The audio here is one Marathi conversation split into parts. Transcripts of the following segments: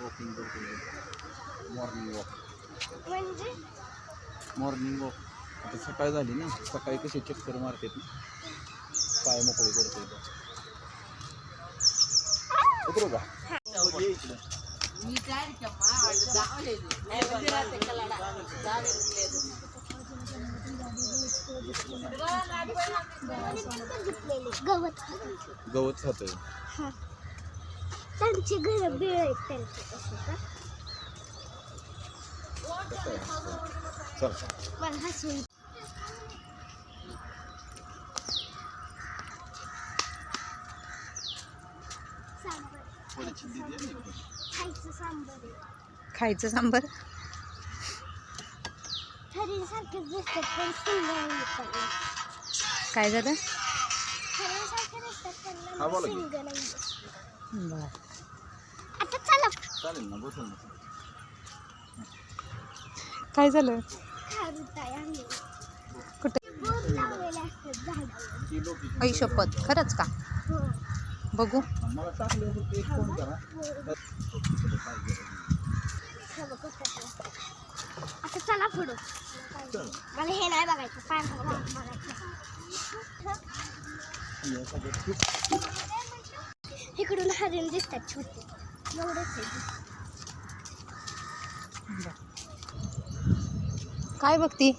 वॉकिंग करतो मॉर्निंग वॉक म्हणजे? मॉर्निंग वॉक आता सकाळ झाली ना सकाळी कसे चक्कर मारतात ना पाय मोकळे करतो उतरू का इकडं. गवत गवत खातोय. हा. त्यांची घर बिळ आहेत त्यांचे कसं हसू. खायचं सांबर आहे. खायचं सांबर? ठरीसारखेच दिसतात पण सिंगल नाही काय झालं दिसतात पण बोला की. सिंगल नाही बर. आता चला. चालेल ना बसून. बसून काय झालं? आम्ही. कुठे? बोर्ड लावलेले असतात झाडावर. किलो किती ऐ शपथ खरंच का? हो. बघू. मला टाकले होते एक फोन करा. हो बघ कसं आहे. आता चला पुढं. मला हे नाही बघायचं पाय बघायचं. हे इकडून हरिण दिसतात छोटे. एवढंच काय बघती?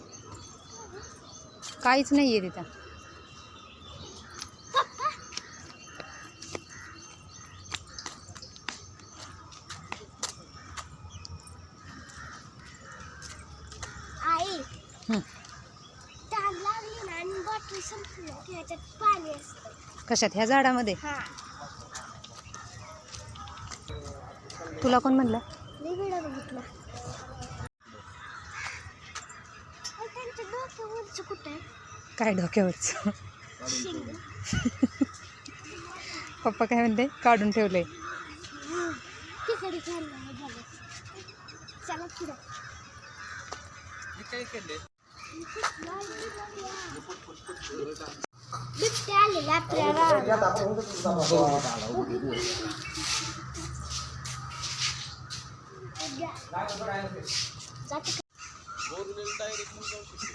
काहीच नाही आहे तिथं पप्पा आई हं. तहान लागली ना आणि बॉटल संपली की ह्याच्यात पाणी असतं. कशात? ह्या झाडामध्ये? हा. तुला कोण म्हणलं? मी व्हिडिओ बघितला. अहो, त्यांच्या डोक्यावरचं कुठं आहे? काय डोक्यावरचं? शिंग. पप्पा काय म्हणते? काढून तिकडे झालं चला पुढं. काय केले आलेले आपल्याला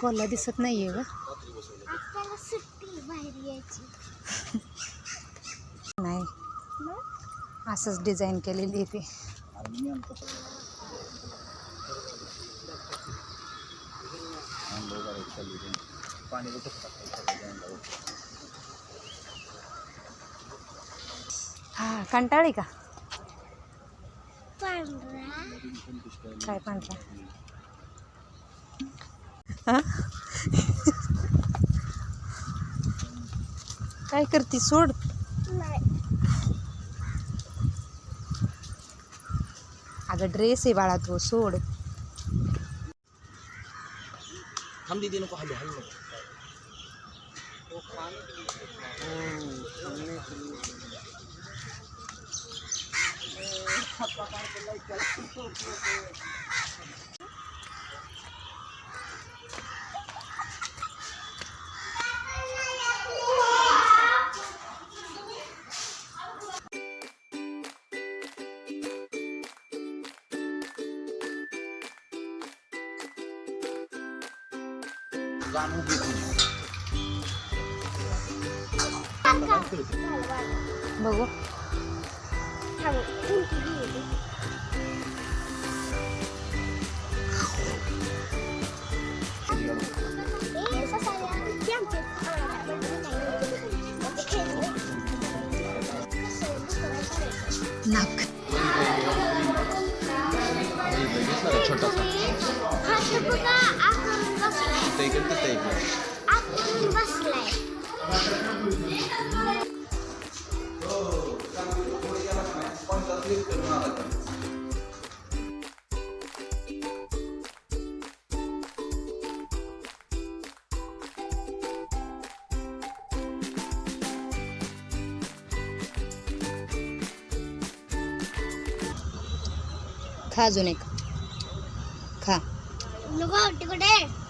कोल्हा दिसत नाहीये ग. आपल्याला सुट्टी बाहेर यायची नाही असंच डिझाईन केलेली आहे ती. अंघोळ करायची चालली. पाणी हा कंटाळी का? पांढरा काय पांढरा? हा? काय करती? सोड. नाही. अगं ड्रेस आहे बाळा तो सोड. Hamdi din ko halo-halo. ra mua việc gì Bự quá Thằng phun cái gì đấy Nak. Hatta bu da aklı. इकडे तसं इकडे बसलाय खा अजून एक. खा. तिकडे.